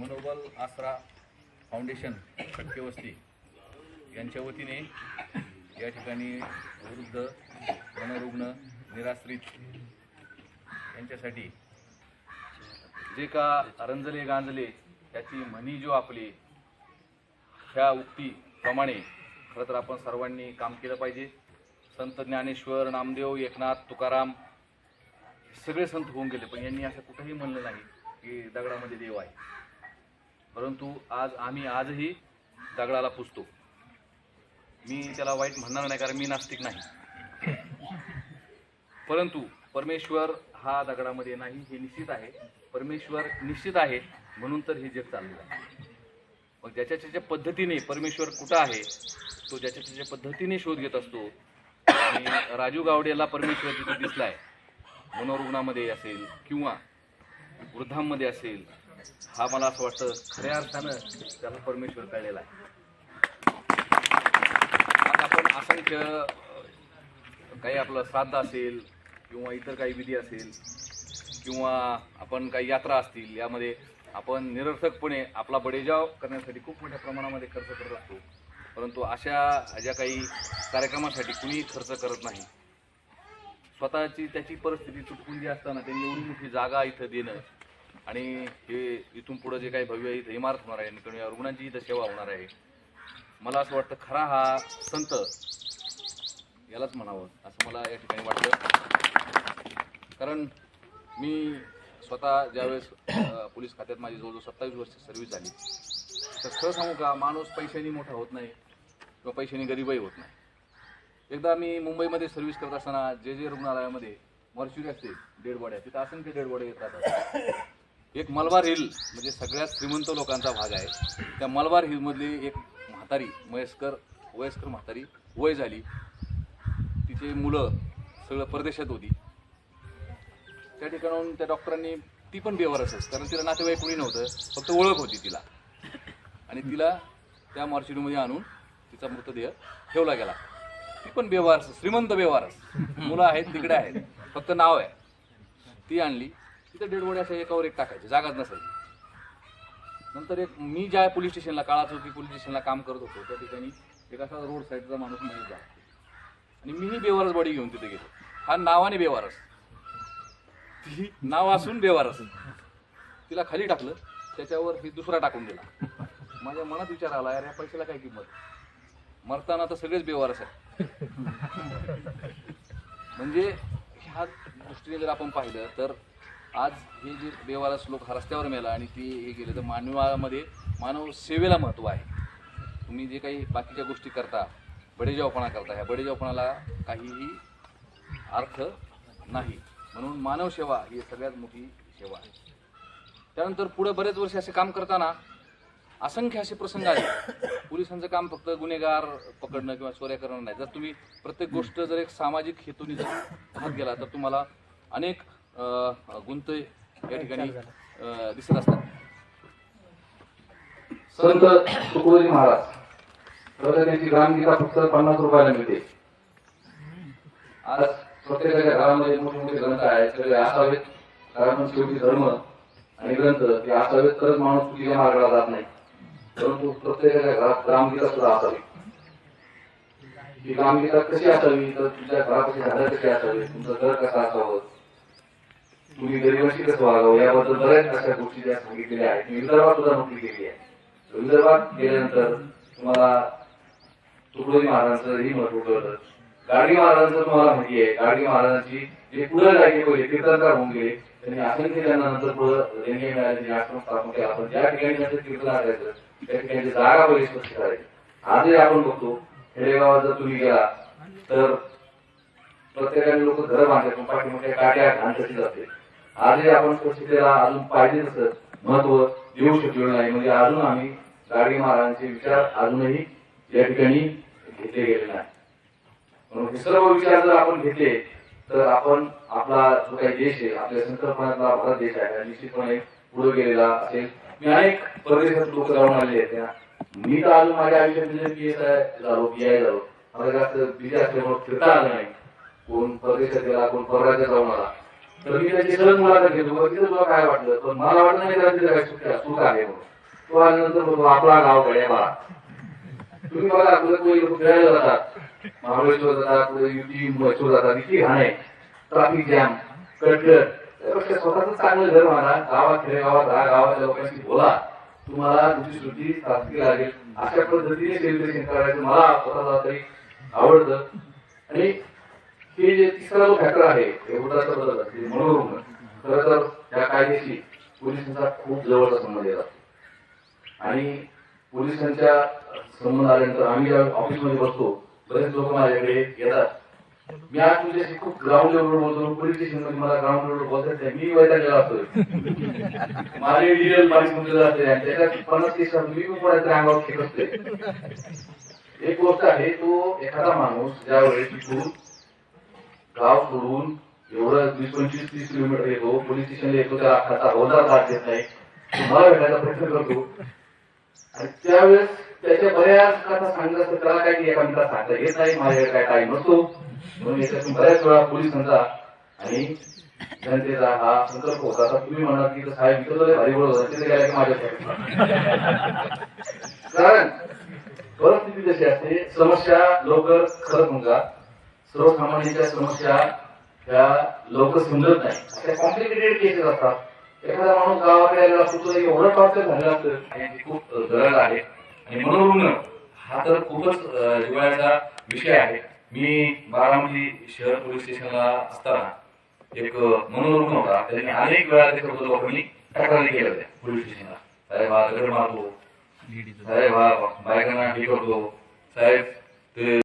मनोबल आसरा फाउंडेशन खटके वस्ती यांच्या वतीने या ठिकाणी वृद्ध मनोरुग्ण निराश्रित यांच्यासाठी जे का रंजले गांजले त्याची म्हणी जो आपली ह्या उक्तीप्रमाणे खरं तर आपण सर्वांनी काम केलं पाहिजे. संत ज्ञानेश्वर नामदेव एकनाथ तुकाराम सगळे संत होऊन गेले पण यांनी असं कुठंही म्हणलं नाही की दगडामध्ये देव आहे. परंतु आज आम्ही आजही दगडाला पुजतो मी त्याला वाईट म्हणणार नाही कारण मी नास्तिक नाही. परंतु परमेश्वर हा दगडामध्ये नाही हे निश्चित आहे. परमेश्वर निश्चित आहे म्हणून तर हे जग चाललेलं आहे. मग ज्याच्या त्याच्या पद्धतीने परमेश्वर कुठं आहे तो ज्याच्या त्याच्या पद्धतीने शोध घेत असतो आणि राजू गावडेला परमेश्वर तिथे दिसलाय मनोरुग्णामध्ये असेल किंवा वृद्धांमध्ये असेल हा मला असं वाटतं खऱ्या अर्थानं त्याला परमेश्वर कळलेला आहे. आज आपण असंख्य काही आपलं श्राद्ध असेल किंवा इतर काही विधी असेल किंवा आपण काही यात्रा असतील यामध्ये आपण निरर्थकपणे आपला बडेजाव करण्यासाठी खूप मोठ्या प्रमाणामध्ये खर्च करत असतो. परंतु अशा ज्या काही कार्यक्रमासाठी कुणी खर्च करत नाही. स्वतःची त्याची परिस्थिती तुटपुंजी असताना त्यांनी एवढी मोठी जागा इथं देणं आणि हे इथून पुढे जे काही भव्य इथं इमारत होणार आहे आणि या रुग्णांची इथं सेवा होणार आहे. मला असं वाटतं खरा हा संत यालाच म्हणावं असं मला या ठिकाणी वाटतं. कारण मी स्वतः ज्यावेळेस पोलीस खात्यात माझी जवळजवळ सत्तावीस वर्ष सर्व्हिस झाली तर खरं सांगू का माणूस पैशाने मोठा होत नाही किंवा पैशाने गरीबही होत नाही. एकदा मी मुंबईमध्ये सर्व्हिस करत असताना जे जे रुग्णालयामध्ये मर्च्युरी असते डेड बॉड्या तिथं असंख्य डेड बॉड्या येतात. एक मलबार हिल म्हणजे सगळ्यात श्रीमंत लोकांचा भाग आहे. त्या मलबार हिलमधली एक म्हातारी वयस्कर वयस्कर म्हातारी वय झाली. तिचे मुलं सगळं परदेशात होती. त्या ठिकाणाहून त्या डॉक्टरांनी ती पण बेवारसच कारण तिला नातेवाईक कोणी नव्हतं फक्त ओळख होती तिला. आणि तिला त्या मॉर्च्युरीमध्ये आणून तिचा मृतदेह ठेवला गेला. ती पण बेवारस श्रीमंत बेवारस मुलं आहेत तिकडे आहेत फक्त नाव आहे. ती आणली. तिथे डेड बॉडी अशा एकावर एक टाकायची जागाच नसायची. नंतर एक मी ज्या पोलीस स्टेशनला काळा चौकी पोलीस स्टेशनला काम करत होतो त्या ठिकाणी एक असा रोड साईडचा माणूस म्हणजे जा आणि मीही बेवारस बॉडी घेऊन तिथे गेलो. हा नावाने बेवारस. ती नाव असून बेवारस. तिला खाली टाकलं त्याच्यावर ही दुसरा टाकून दिला. माझ्या मनात विचार आला यार या पैशाला काय किंमत? मरताना तर सगळेच बेवारस आहे म्हणजे ह्या दृष्टीने जर आपण पाहिलं तर आज हे जे देवालाच लोक हा रस्त्यावर मेला आणि ते हे गेले तर मानवामध्ये मानव सेवेला महत्त्व आहे. तुम्ही जे काही बाकीच्या गोष्टी करता बडेजावपणा करता ह्या बडेजावपणाला काहीही अर्थ नाही. म्हणून मानवसेवा ही सगळ्यात मोठी सेवा आहे. त्यानंतर पुढे बरेच वर्ष असे काम करताना असंख्य असे प्रसंग आले पोलिसांचं काम फक्त गुन्हेगार पकडणं किंवा चोऱ्या करणं नाही. जर तुम्ही प्रत्येक गोष्ट जर एक सामाजिक हेतूने जर पाहत गेला तर तुम्हाला अनेक गुंत या ठिकाणी दिसत असतात. संत तुकडोजी महाराज तर त्यांची ग्रामगीता फक्त पन्नास रुपयाला मिळते. आज प्रत्येकाच्या घरामध्ये मोठे मोठे ग्रंथ आहेत सगळे असावेत. कारण शेवटी धर्म आणि ग्रंथ हे असावेत तरच माणूस चुकीच्या मार्गाला जात नाही. परंतु प्रत्येकाच्या घरात ग्रामगीता सुद्धा असावी. ही ग्रामगीता कशी असावी? तर तुझ्या घरापाशी झाडं कशी असावी. तुमचं घर कसं असावं? तुम्ही गरिबाशी कसं वागावं याबद्दल बऱ्याच अशा गोष्टी ज्या सांगितलेल्या आहेत. विदर्भात सुद्धा नोकरी केली आहे. विदर्भात गेल्यानंतर तुम्हाला तुकडोजी महाराजांचं ही महत्त्व कळतं. गाडगे महाराजांचं तुम्हाला माहिती आहे. गाडगे महाराजांची जे पुढे जायचे पहिले कीर्तनकार होऊन गेले त्यांनी असंख्य त्यांना नंतर पुढे देणगी मिळाली आश्रम स्थापन केला आपण ज्या ठिकाणी त्यांचं तीर्थला असायचं त्या ठिकाणी जागा पहिले स्पष्ट करायची आजही आपण बघतो खेडेगावात जर तुम्ही गेला तर प्रत्येकाने लोक घर बांधले पण पाठीमागे काट्या घाण जाते? आजही आपण स्वच्छतेला अजून पाहिजे तसं महत्त्व देऊ शकलो नाही. म्हणजे अजून आम्ही गाडगे महाराजांचे विचार अजूनही या ठिकाणी घेतले गेले नाही. म्हणून हे सर्व विचार जर आपण घेतले तर आपण आपला जो काही देश आहे आपल्या संकल्पनातला भारत देश आहे निश्चितपणे पुढे गेलेला असेल. मी अनेक परदेशात लोक जाऊन आलेले आहेत. त्या मी तर अजून माझ्या आयुष्यात पी एस आय झालो पी आय झालो. मला जास्त बिझी असल्यामुळे फिरता आलं नाही. कोण परदेशात गेला कोण परराज्यात जाऊन आला. तर मी त्याची सहज मुलाखत घेतो. बघ तिथं तुला काय वाटलं? पण मला वाटलं नाही कारण तिथं काय चुकी चूक आहे तो आल्यानंतर बोलतो आपला गावकडे बाळा. तुम्ही बघा कुठे कोणी लोक फिरायला जातात. महाबळेश्वर जातात कुठे युटी मैसूर जातात किती घाण आहे. ट्राफिक जॅम कटकर त्यापेक्षा स्वतःच चांगलं घर मारा गावात खेडेगावात दहा गावाच्या लोकांशी बोला. तुम्हाला तुमची सुट्टी तात्की लागेल. अशा पद्धतीने सेलिब्रेशन करायचं मला स्वतःला तरी आवडतं. आणि हे जे तिसरा जो फॅक्टर आहे हे बदल असते म्हणून खरं तर त्या कायद्याशी पोलिसांचा खूप जवळचा संबंध येतात आणि पोलिसांच्या संबंध आल्यानंतर आम्ही ज्या ऑफिसमध्ये बसतो बरेच लोक माझ्याकडे येतात. मी आज तुझ्याशी खूप ग्राउंड लेवलवर बोलतो पोलीस स्टेशनमध्ये मला ग्राउंड लेवलवर बोलतात नाही. मी वैतागलेला असतो माझे डिटेल माणूस तुमचं असते आणि त्याच्यात पन्नास केस मी पण कोणाच्या अंगावर असते एक गोष्ट आहे तो एखादा माणूस ज्यावेळेस गाव सोडून एवढं वीस पंचवीस तीस किलोमीटर येतो. पोलीस स्टेशनला येतो त्याला खाता रोजगार दाट देत नाही. तुम्हाला भेटायचा प्रयत्न करतो. आणि त्यावेळेस त्याच्या बऱ्याच कथा सांगत असतं त्याला काही एका मिनिटात सांगता येत नाही. माझ्याकडे काय टाईम नसतो. म्हणून याच्यातून बऱ्याच वेळा पोलिसांचा आणि जनतेचा हा संकल्प होता. आता तुम्ही म्हणाल की साहेब इथं भारी बोलत होता तिथे गेला की माझ्या कारण परिस्थिती जशी असते समस्या लवकर खरं समजा सर्वसामान्यांच्या समस्या त्या लवकर समजत नाही. त्या कॉम्प्लिकेटेड केसेस असतात. एखादा माणूस गावाकडे आलेला असतो तो एवढं टॉर्चर झालेलं असतं आणि खूप गरज आहे. आणि मनोरुग्ण हा तर खूपच अं, जिव्हाळ्याचा विषय आहे. मी बारामती शहर पोलीस स्टेशनला असताना एक मनोरुग्ण होता. त्यांनी अनेक वेळा ते सर्व लोकांनी तक्रारी केल्या होत्या पोलीस स्टेशनला. साहेब हा दगड मारतो. साहेब हा बायकांना हे करतो. साहेब ते